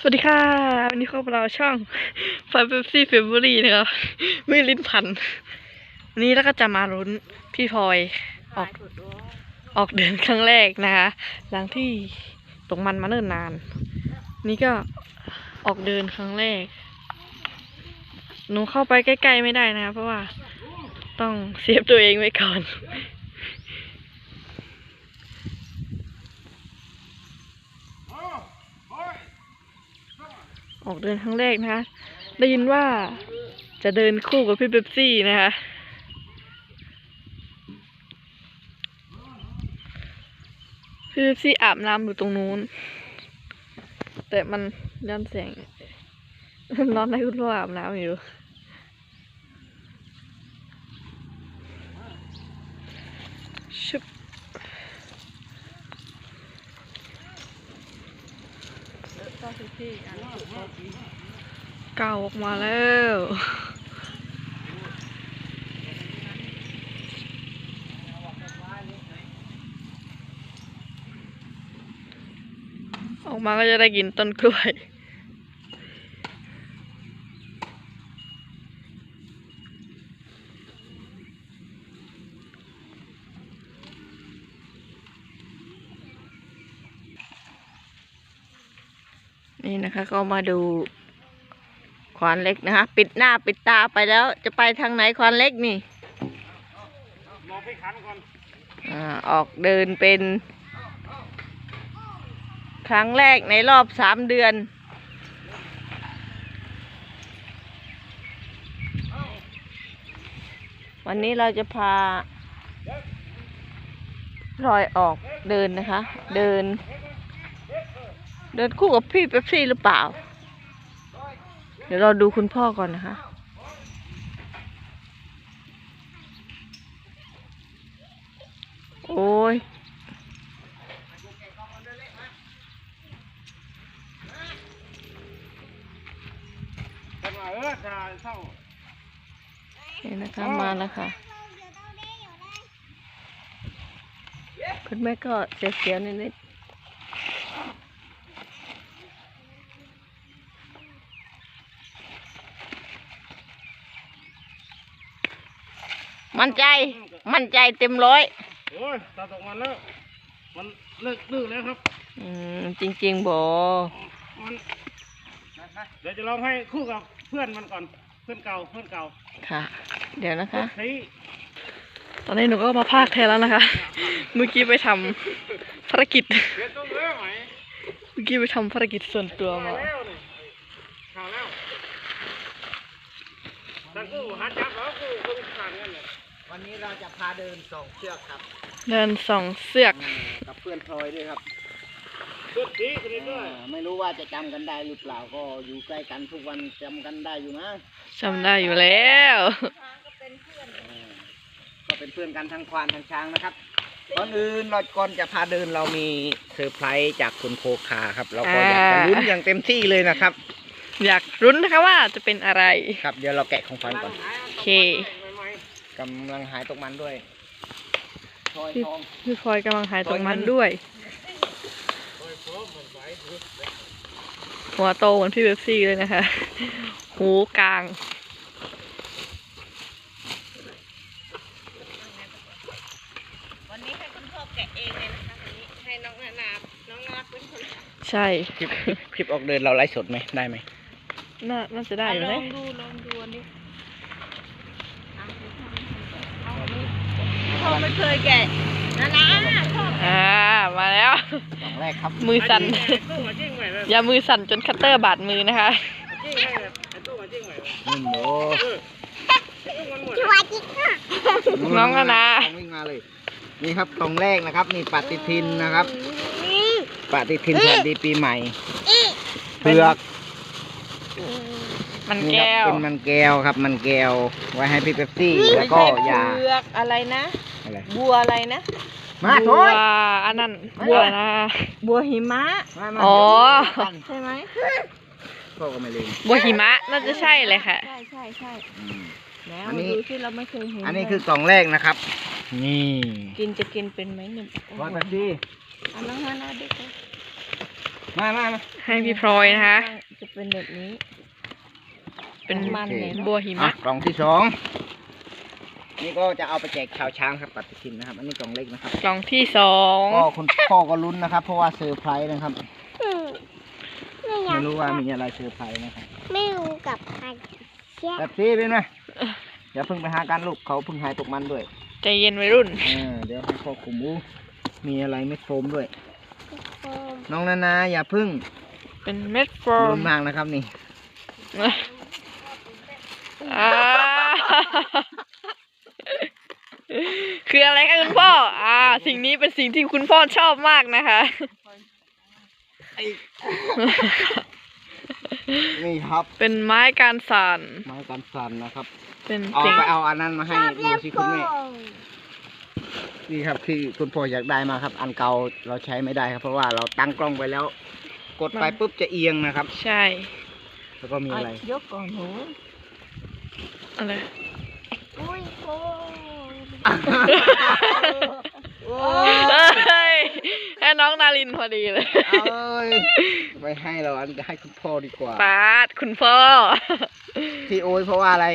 สวัสดีค่ะ วันนี้พวกเราช่องไฟเบปซี่เฟเบอรี่นะครับไม่ลิ้นพัน วันนี้แล้วก็จะมาลุ้นพี่พลอยออกออกเดินครั้งแรกนะคะ หลังที่ตกมันมาเนิ่นนาน นี่ก็ออกเดินครั้งแรก หนูเข้าไปใกล้ ๆ ไม่ได้นะคะเพราะว่าต้องเซฟตัวเองไว้ก่อน ออกเดินครั้งแรกนะคะได้ยินว่าจะเดินคู่กับพี่เบปซี่นะคะพี่เบปซี่อาบน้ำอยู่ตรงนู้น แต่มันย้อนแสงนอนให้คุณพ่ออาบน้ำอยู่ชุบ ก้าวออกมาแล้วออกมาก็จะได้กินต้นกล้วย นะคะ ก็มาดูควานเล็กนะคะ ปิดหน้าปิดตาไปแล้ว จะไปทางไหนควานเล็กนี่ออนอ่าออกเดินเป็น ครั้งแรกในรอบสามเดือนวันนี้เราจะพา รอยออกเดินนะคะ เดิน เดินคู่กับพี่เป๊ปซี่หรือเปล่า เดี๋ยวเราดูคุณพ่อก่อนนะคะโอ้ยขันมาเออจะเศร้านี่นะคะมาแล้วค่ะ คุณแม่ก็เสียวๆนิดๆ มั่นใจ มั่นใจเต็มร้อย โอ้ยตาตกมันแล้ว มันเลิกดื้อแล้วครับ อืม จริงๆบอมันเดี๋ยวจะลองให้คู่กับเพื่อนมันก่อน เพื่อนเก่า เพื่อนเก่า ค่ะ เดี๋ยวนะคะเฮ้ยตอนนี้หนูก็มาพากแทนแล้วนะคะ เมื่อกี้ไปทำภารกิจเรียนต้องเรื่อไหมเมื่อกี้ไปทำภารกิจส่วนตัวมาแล้วนี่ข่าวแล้วตั้งคู่หาจับ วันนี้เราจะพาเดินสองเชือกครับเดินสองเสือกกับเพื่อนพลอยด้วยครับสุดที่คนนี้ด้วยอ่าไม่รู้ว่าจะจำกันได้หรือเปล่าก็อยู่ใกล้กันทุกวันจำกันได้อยู่นะจำได้อยู่แล้ว อ่าก็เป็นเพื่อนกันทั้งควานทั้งช้างนะครับก่อนอื่นเราก่อนจะพาเดินเรามีเซอร์ไพรส์จากคุณโคคาครับ เราก็อยากจะลุ้นอย่างเต็มที่เลยนะครับ อยากรุ้นนะคะว่าจะเป็นอะไร ครับเดี๋ยวเราแกะของฟันก่อน โอเค กำลังหายตกมันด้วยพลอยพี่ทองพี่พลอยกำลังหายตรงมันด้วย หัวโตเหมือนพี่เบปซี่เลยนะคะ หูกลาง วันนี้ให้คุณพ่อแกะเองเลยนะคะวันนี้ให้น้องนานาน้องนาเป็นคนใช่คลิปคลิปออกเดินเราไลฟ์สดไหมได้ไหมน่าน่าจะได้อยู่ลนะองดูลองดูอันนี้อะเอาอันนี้ พ่อไม่เคยแกะนานาพ่ออ่ามาแล้ว สองแรกครับมือสั่น ตู้มาจิ้งใหม่เลยอย่ามือสั่นจนคัตเตอร์บาดมือนะคะ จิ้งให้แบบไอ้ตู้มาจิ้งใหม่เลยนี่โหเออจิ้งมันหมดชัวจิกค่ะน้องนานา วิ่งมาเลย นี่ครับกล่องแรกนะครับนี่ปฏิทินนะครับนี่ปฏิทินสวัสดีปีใหม่อีเผือกมันนี่คแก้รับวเป็นมันแก้วครับ มันแก้วไว้ให้พี่เป๊ปซี่แล้วก็ยาเผือกอะไรนะ อะไรบัวอะไรนะมาโถบัวยอันนั้นบัวนะ บัวหิมะ มามาอ๋อ ใช่ไหมพ่อก็ไม่ลืมบัวหิมะน่าจะใช่เลยค่ะ ใช่ใช่ใช่อืม แล้วอันนี้ มาดูที่เราไม่เคยเห็นอันนี้เลยคือกล่องแรกนะครับ นี่กินจะกินเป็นไหมหนึ่งวาตาซี่เอาน้องนานาดิค่ะมามามา ให้พี่พลอยนะคะ จะเป็นแบบนี้เป็นมันเลยเนอะบัวหิอะมะกล่องที่สอง นี่ก็จะเอาไปแจกชาวช้างครับปฏิทินนะครับ อันนี้กล่องเล็กนะครับกล่องที่สองก็คุณพ่อก็ลุ้นนะครับ เพราะว่าเซอร์ไพรส์นะครับไม่รู้ว่ามีอะไรเซอร์ไพรส์นะครับไม่รู้กับใครเชี่ยแบบซี่เป็นไหมอย่าเพิ่งไปหาการลูกเขาเพิ่งหายตกมันด้วยใจเย็นวัยรุ่นเออเดี๋ยวให้พ่อขุมอู้มีอะไรเม็ดโฟมด้วยโฟมน้องนานาอย่าเพิ่ง เป็นเม็ดโฟลุ้มนมากนะครับนี่อ่า คืออะไรคะคุณพ่อ อ่า สิ่งนี้เป็นสิ่งที่คุณพ่อชอบมากนะคะ นี่ครับ เป็นไม้การสานไม้กันสั่นนะครับ เป็นเอาสิ่งไปเอาอันนั้นมาให้ชอบดูเล่นสิโฟคุณแม่มนี่ครับที่คุณพ่ออยากได้มาครับ อันเก่าเราใช้ไม่ได้ครับ เพราะว่าเราตั้งกล้องไปแล้ว กดไปปุ๊บจะเอียงนะครับ ใช่ แล้วก็มีอะไร ยกก่อนหนูอะไร อุ้ยโฟมเอ้ยให้น้องนารินพอดีเลยเอ้ยไปให้เราอันให้คุณพ่อดีกว่า ปาดคุณพ่อที่โอ้ยเพราะว่าอะไร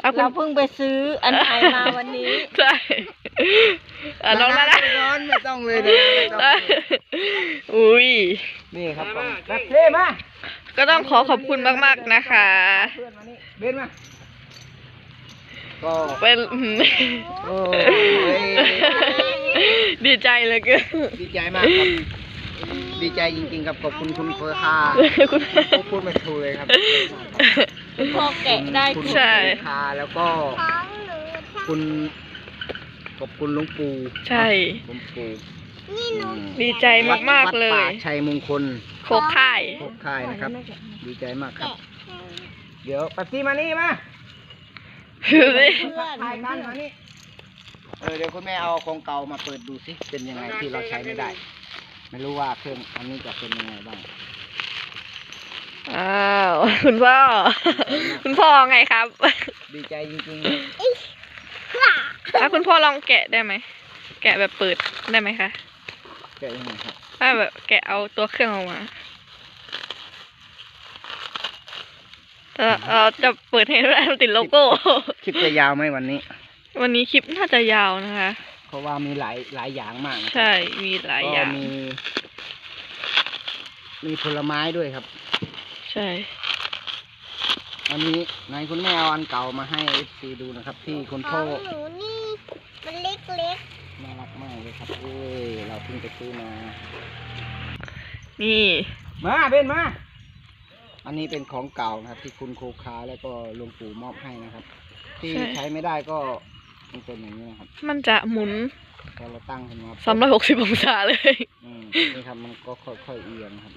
เอาคุเราณเพิ่งไปซื้ออันใหม่มาวันนี้ ใช่อะน้องนานะร้อนไม่ต้องเลยนะไม่ต้องเลยอุ้ย นี่ครับกล่องนัดเท่มาก็ต้องขอขอบคุณมากๆนะคะ เพื่อนมานี่เบนมา ก็เป็นโอ้ยดีใจเหลยเกินดีใจมากครับ ดีใจจริงๆครับขอบคุณคุณเฟอร์คาคุณพูดไม่ถูกเลยครับคุณพ่อแกะได้คุณใช่เฟอร์คาแล้วก็ของหนูทั้งคุณขอบคุณหลวงปู่ใช่ หลวงปู่นี่หนูดีใจมากๆเลวัดป่าย ชัยมงคลโคกค่ายโคกค่ายนะครับ ดีใจมากครับแกะเดี๋ยวปัสซี่มานี่มา ดูสิถ่ายกันมานี่เออเดี๋ยวคุณแม่เอาของเก่ามาเปิดดูสิเป็นยังไงที่เราใช้ไม่ได้ ไม่รู้ว่าเครื่องอันนี้จะเป็นยังไงบ้างอ้าวคุณพ่อ คุณพ่อไงครับดีใจจริงๆเลยอะคุณพ่อลองแกะได้ไหมแกะแบบเปิดได้ไหมคะ แกะยังไงครับถ้าแบบแกะเอาตัวเครื่องออกมา แต่เราจะเปิดให้ได้มันติดโลโก้ คลิปจะยาวไหมวันนี้ วันนี้คลิปน่าจะยาวนะคะ เพราะว่ามีหลายหลายอย่างมากนะครับใช่มีหลายอย่าง ก็มี มีผลไม้ด้วยครับ ใช่ อันนี้นายคุณแม่เอาอันเก่ามาให้เอฟซีดูนะครับ ที่คุณขพ่อองหนูนี่มันเล็กน่ารักมากเลยครับเอ้ยเราเพิ่งไปซื้อมา นี่ มาเบนมา อันนี้เป็นของเก่านะครับ ที่คุณครูคาแล้วก็หลวงปู่มอบให้นะครับ ที่ใช้ไม่ได้ก็มันเป็นอย่างนี้นะครับมันจะหมุนพอเราตั้งขึ้นมาสามร้อยหกสิบองศาเลย อืมนี่ครับมันก็ค่อยๆเอียงนะครับ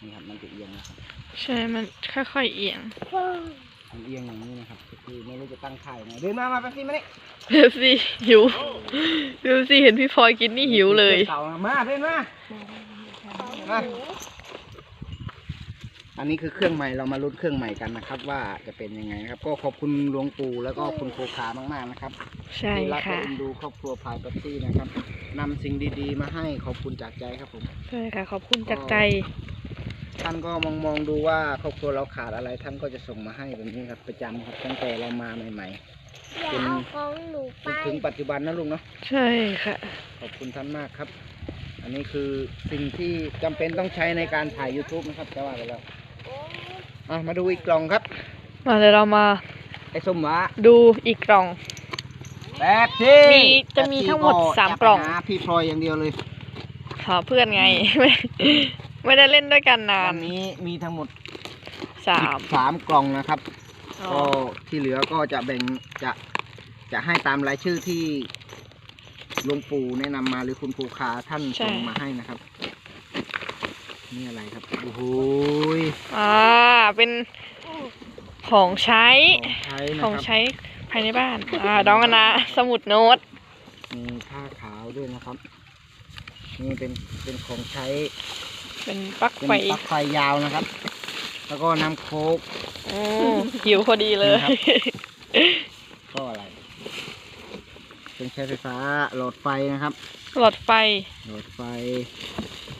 นี่ครับมันจะเอียงนะครับใช่ มันค่อยๆเอียงๆโฟมมันเอียงอย่างนี้นะครับคือไม่รู้จะตั้งค่ายยังไงเดินมามาไปสิมานี่เบลซี่หิวเบลซี่เห็นพี่พลอยกินนี่หิวเลยเก่ามาเดินมามา อันนี้คือเครื่องใหม่เรามาลุ้นเครื่องใหม่กันนะครับ ว่าจะเป็นยังไงนะครับ ก็ขอบคุณหลวงปู่แล้วก็คุณโคคามากๆนะครับใช่ที่รักและค่ะ เอ็นดูครอบครัวพายปัตตี้นะครับนำสิ่งดีๆ มาให้ขอบคุณจากใจครับผม ใช่ค่ะ ขอบคุณจากใจ ท่านก็มองมองๆดูว่าครอบครัวเราขาดอะไรท่านก็จะส่งมาให้แบบนี้ครับประจำครับตั้งแต่เรามาใหม่อย่าเอาของหนูๆจไปนถึงปัจจุบันนะลุงเนาะใช่ค่ะ ขอบคุณท่านมากครับ อันนี้คือสิ่งที่จำเป็นต้องใช้ในการถ่าย YouTube นะครับจะว่าไปแล้ว อะมาดูอีกกล่องครับมาเดี๋ยวเรามาไอ้ส้มหวาดูอีกกล่องแบบที่มีจะมีทั้งหมดสามกล่อง หาพี่พลอยอย่างเดียวเลยหาเพื่อนไง ไม่ไม่ได้เล่นด้วยกันนาวันนนี้มีทั้งหมดสามสามกล่องนะครับอ๋อก็ที่เหลือก็จะแบ่งจะจะให้ตามรายชื่อที่หลวงปู่แนะนำมาหรือคุณครูคาท่านส่งมาให้นะครับ นี่อะไรครับ โอ้โหยอ่า เป็นของใช้ ของใช้นะของครับใช้ภายในบ้าน อ่าดองกันนะสมุดโน้ต มีผ้าขาวด้วยนะครับ นี่เป็น เป็นของใช้ เป็นปลั๊กเป็นไฟปลั๊กไฟยาวนะครับ แล้วก็น้ำโค้กโอ้หิวพอดีเลยครับก็อะไรเป็นใช้ไฟฟ้าหลอดไฟนะครับ หลอดไฟ หลอดไฟ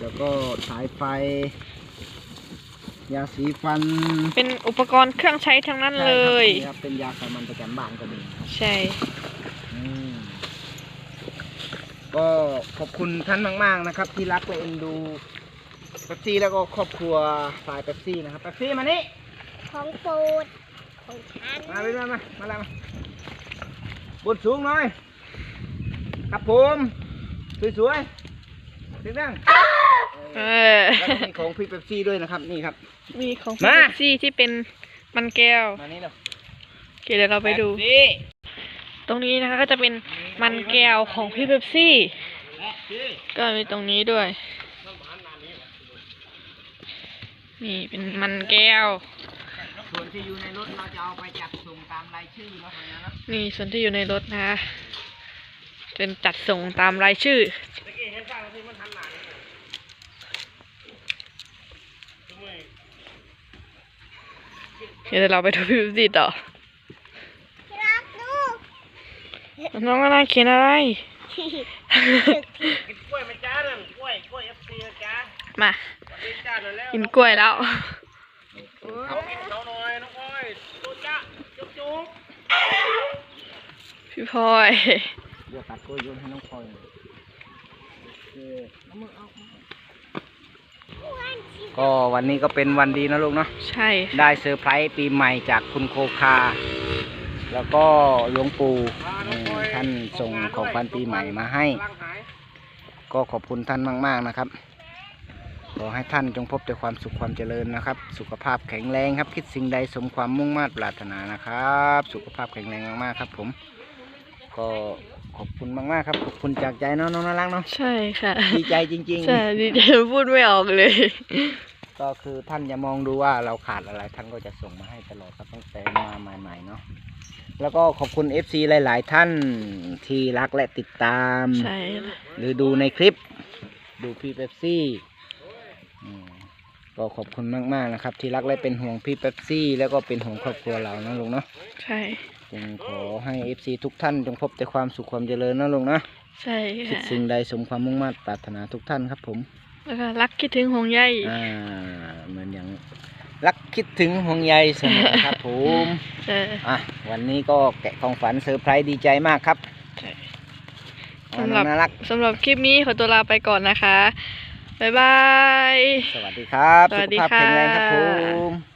แล้วก็สายไฟ ยาสีฟันเป็นอุปกรณ์เครื่องใช้ทั้งนั้นเลย ใช่ครับนี่ครับเป็นยาสามัญประจำบ้านก็มีครับใช่ อืมก็ขอบคุณท่านมาก ๆ นะครับ ที่รักและเอ็นดูเป๊ปซี่แล้วก็ครอบครัวสายเป๊ปซี่นะครับเป๊ปซี่มานี่ ของโปรดของฉันมาเลยมามามาแล้วมาบนสูงหน่อย ครับผม สวยๆเสียงดัง เออ แล้วก็มีของพี่เป๊ปซี่ด้วยนะครับ นี่ครับ มีของมาพิซซี่ที่เป็นมันแก้วมานี่เร็วโอเคเดี๋ยวเราไปดูเป๊ปซี่ตรงนี้นะคะก็จะเป็นมันแก้วของพี่เบปซี่ ก็มีตรงนี้ด้วย นี่เป็นมันแก้ว ส่วนที่อยู่ในรถเราจะเอาไปจัดส่งตามรายชื่อเนาะนะนะนี่ส่วนที่อยู่ในรถนะคะเป็นจัดส่งตามรายชื่อ ตะกี้เห็นข้างที่มันหันหลังทำไม เดี๋ยวเราไปดูพี่เบปซี่ต่อรักลูกน้องก็น่าเขียนอะไร กินกล้วยไหมจ้านั่นกล้วยกล้วยเอฟซีนะจ้ามาสวัสดีจ้าหน่อยแล้วกินกล้วยแล้วเอากินเขาหน่อยน้องอ้อยตุ๊จ้าจุ๊บจุ๊บพี่พลอยเดี๋ยวตัดกล้วยโยนให้น้องพลอยหน่อยโอเคเอามือเอา ก็วันนี้ก็เป็นวันดีนะลูกเนาะใช่ได้เซอร์ไพรส์ปีใหม่จากคุณโคคา แล้วก็หลวงปู่เอ่อท่านส่งของขวัญปีใหม่มาให้ร่างหายก็ขอบคุณท่านมาก ๆนะครับ ขอให้ท่านจงพบแต่ความสุขความเจริญนะครับ สุขภาพแข็งแรงครับ คิดสิ่งใดสมความมุ่งมา่ปรารถนานะครับ สุขภาพแข็งแรงมากๆครับ ผม ก็ ขอบคุณมากๆครับ ขอบคุณจากใจเนาะน้องน่ารักเนาะใช่ค่ะดีใจจริงใช่ดีใจพูดไม่ออกเลยๆก็คือท่านอย่ามองดูว่าเราขาดอะไรท่านก็จะส่งมาให้ตลอดครับตั้งแต่มาใหม่ๆเนาะแล้วก็ขอบคุณ FC หลาย ๆ ท่านที่รักและติดตามใช่ค่ะหรือดูในคลิป ดูพี่เป๊ปซี่อืมก็ขอบคุณมาก ๆ นะครับ ที่รักและเป็นห่วงพี่เป๊ปซี่ แล้วก็เป็นห่วงครอบครัวเรานะลุงเนาะใช่ จึงขอให้ FC ทุกท่านจงพบแต่ความสุขความเจริญนะลุงนะใช่คิดค่ะสิ่งใดสมความมุ่งมั่นปรารถนาทุกท่านครับผม แล้วก็รักคิดถึงห่วงใยอ่าเหมือนอย่างรักคิดถึงห่วงใยเสมอครับผม เออ อะวันนี้ก็แกะของฝันเซอร์ไพรส์ดีใจมากครับใช่ อ่าสำหรับน่ารัก สำหรับคลิปนี้ขอตัวลาไปก่อนนะคะ บ๊ายบาย สวัสดีครับสวัสดีสุขภาพแข็งแรงครับค่ะผม